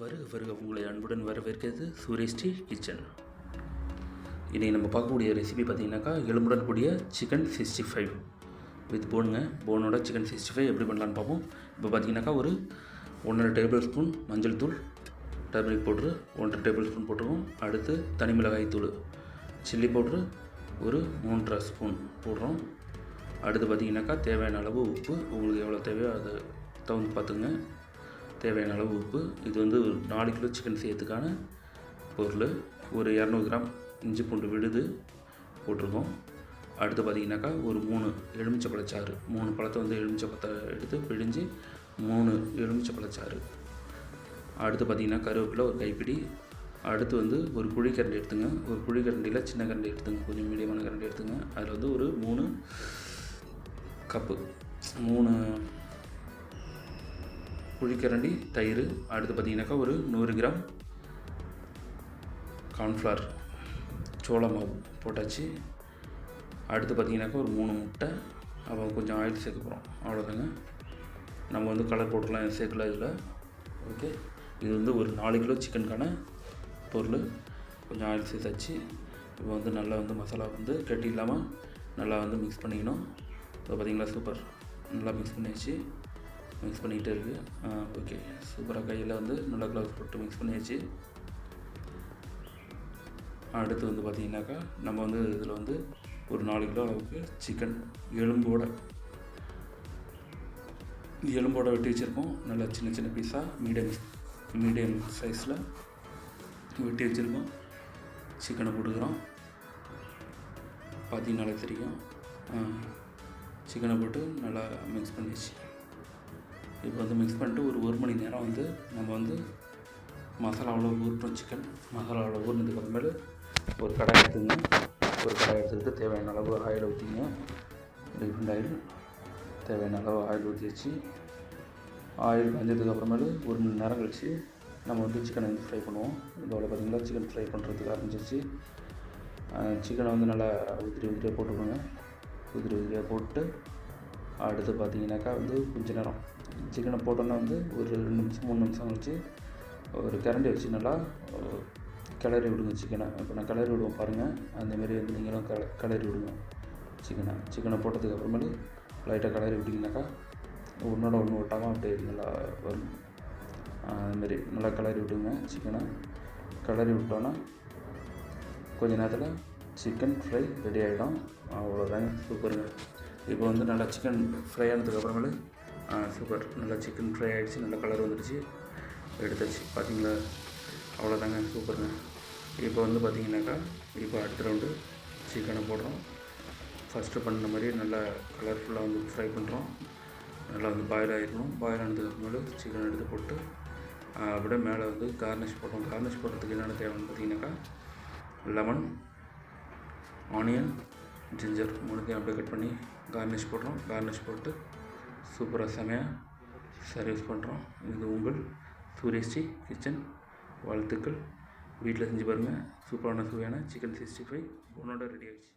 வருக வருக உங்களை அன்புடன் வரவேற்கிறது சூரியஸ்ரீ கிச்சன். இன்றைக்கி நம்ம பார்க்கக்கூடிய ரெசிபி பார்த்திங்கனாக்கா எலும்புடன் கூடிய சிக்கன் சிக்ஸ்டி ஃபைவ் வித் போனுங்க போனோட சிக்கன் சிக்ஸ்டி ஃபைவ் எப்படி பண்ணலான்னு பார்ப்போம். இப்போ பார்த்தீங்கன்னாக்கா ஒரு ஒன்றரை டேபிள் ஸ்பூன் மஞ்சள் தூள் டர்மரிக் பவுட்ரு ஒன்றரை டேபிள் ஸ்பூன் போட்டுருவோம். அடுத்து தனி மிளகாய் தூள் சில்லி பவுட்ரு ஒரு மூன்றரை ஸ்பூன் போடுறோம். அடுத்து பார்த்தீங்கன்னாக்கா தேவையான அளவு உப்பு. உங்களுக்கு எவ்வளோ தேவையோ அதை தகுந்து பார்த்துங்க தேவையான அளவு உப்பு. இது வந்து ஒரு நாலு கிலோ சிக்கன் செய்யறதுக்கான பொருள். ஒரு இரநூறு கிராம் இஞ்சி பூண்டு விழுது போட்டிருக்கோம். அடுத்து பார்த்தீங்கன்னாக்கா ஒரு மூணு எலுமிச்சப்பழச்சாறு மூணு பழத்தை வந்து எலுமிச்சப்பழத்தை எடுத்து பிழிஞ்சு மூணு எலுமிச்சப்பழச்சாறு. அடுத்து பார்த்தீங்கன்னா கருவேப்பிலை ஒரு கைப்பிடி. அடுத்து வந்து ஒரு குழிக்கரண்டி எடுத்துங்க. ஒரு குழிக்கரண்டியில் சின்ன கரண்டி எடுத்துங்க. கொஞ்சம் மீடியமான கரண்டி எடுத்துங்க. அதில் வந்து ஒரு மூணு கப்பு. மூணு குழிக்கரண்டி தயிர் அடுத்து பார்த்தீங்கன்னாக்கா ஒரு நூறு கிராம் கார்ன்ஃப்ளவர் சோள மாவு போட்டாச்சு. அடுத்து பார்த்தீங்கன்னாக்கா ஒரு மூணு முட்டை. அப்புறம் கொஞ்சம் ஆயில் சேர்க்க போகிறோம் அவ்வளோதாங்க. நம்ம வந்து கலர் போட்டுக்கலாம் சேர்க்கல இதில். ஓகே இது வந்து ஒரு நாலு கிலோ சிக்கனுக்கான பொருள். கொஞ்சம் ஆயில் சேர்த்தாச்சு. இப்போ வந்து நல்லா வந்து மசாலா வந்து கட்டி இல்லாமல் நல்லா வந்து மிக்ஸ் பண்ணிக்கணும். இப்போ பார்த்தீங்களா சூப்பர். நல்லா மிக்ஸ் பண்ணியாச்சு. மிக்ஸ் பண்ணிக்கிட்டே இருக்குது ஓகே சூப்பராக கையில் வந்து நல்லா க்ளவுஸ் போட்டு மிக்ஸ் பண்ணியாச்சு. அடுத்து வந்து பார்த்திங்கனாக்கா நம்ம வந்து இதில் வந்து ஒரு நாலு கிலோ அளவுக்கு சிக்கன் எலும்போட எலும்போட வெட்டி வச்சுருக்கோம். நல்லா சின்ன சின்ன பீஸாக மீடியம் மீடியம் சைஸில் வெட்டி வச்சுருக்கோம். சிக்கனை போட்டுக்கிறோம். பார்த்திங்கனாலே தெரியும். சிக்கனை போட்டு நல்லா மிக்ஸ் பண்ணிச்சு இப்போ வந்து மிக்ஸ் பண்ணிட்டு ஒரு ஒரு மணி நேரம் வந்து நம்ம வந்து மசாலாவில் ஊற்றணும் சிக்கன் மசாலாவில் ஊறினதுக்கு அப்புறமேலு ஒரு கடாய் எடுத்துங்க. ஒரு கடாய் எடுத்துக்கிட்டு தேவையான அளவு ஆயில் ஊற்றிங்க ரீஃபண்ட் ஆயில் தேவையான அளவு ஆயில் ஊற்றி வச்சு ஆயில் காஞ்சதுக்கு அப்புறமேலு ஒரு மணி நேரம் கழித்து நம்ம வந்து சிக்கனை வந்து ஃப்ரை பண்ணுவோம். இதோட பார்த்திங்கன்னா சிக்கன் ஃப்ரை பண்ணுறதுக்கு ஆரம்பிச்சிச்சு சிக்கனை வந்து நல்லா உதிரி உதிரியாக போட்டுக்கோங்க. உதிரி உதிரியாக போட்டு அடுத்து பார்த்தீங்கன்னாக்கா வந்து கொஞ்ச நேரம் சிக்கனை போட்டோன்னா வந்து ஒரு ரெண்டு நிமிஷம் மூணு நிமிஷம் கழிச்சு ஒரு கரண்டி வச்சு நல்லா கிளறி விடுங்க சிக்கனை. இப்போ நான் கிளறி விடுவோம் பாருங்கள் அந்தமாரி வந்து நீங்களும் கல கிளறி விடுங்க சிக்கனை. சிக்கனை போட்டதுக்கு அப்புறமேலு லைட்டாக கிளறி விட்டிங்கனாக்கா ஒன்றோட ஒன்று ஒட்டாமல் அப்படியே நல்லா வரும். அதுமாரி நல்லா கிளறி விடுங்க சிக்கனை. கிளறி விட்டோன்னா கொஞ்ச நேரத்தில் சிக்கன் ஃப்ரை ரெடி ஆகிடும் அவ்வளோதாங்க சூப்பருங்க. இப்போ வந்து நல்லா சிக்கன் ஃப்ரை ஆனதுக்கப்புறமேட்டு சூப்பர் நல்லா சிக்கன் ஃப்ரை ஆகிடுச்சு நல்லா கலர் வந்துடுச்சு. எடுத்தாச்சு. பார்த்தீங்களா அவ்வளோதாங்க சூப்பருங்க இப்போ வந்து பார்த்தீங்கன்னாக்கா இப்போ அடுத்த ரவுண்டு சிக்கனை போடுறோம். ஃபஸ்ட்டு பண்ண மாதிரி நல்லா கலர்ஃபுல்லாக வந்து ஃப்ரை பண்ணுறோம் நல்லா வந்து பாயில் ஆகிடணும் பாயில் ஆனதுக்கு அப்புறமேலு சிக்கன் எடுத்து போட்டு அப்படியே மேலே வந்து கார்னிஷ் போடுறோம். கார்னிஷ் போடுறதுக்கு என்னென்ன தேவைன்னு பார்த்தீங்கன்னாக்கா லெமன் ஆனியன் ஜிஞ்சர் மூணுத்தையும் அப்படியே கட் பண்ணி கார்னிஷ் போடுறோம். கார்னிஷ் போட்டு சூப்பராக செமையாக சர்வீஸ் பண்ணுறோம். இது உங்கள் சூரியஸ்ரீ கிச்சன். வாழ்த்துக்கள். வீட்டில் செஞ்சு பாருங்கள் சூப்பரான சுவையான சிக்கன் சிக்ஸ்டி ஃபைவ். உன்னோட ரெடி ஆகிடுச்சு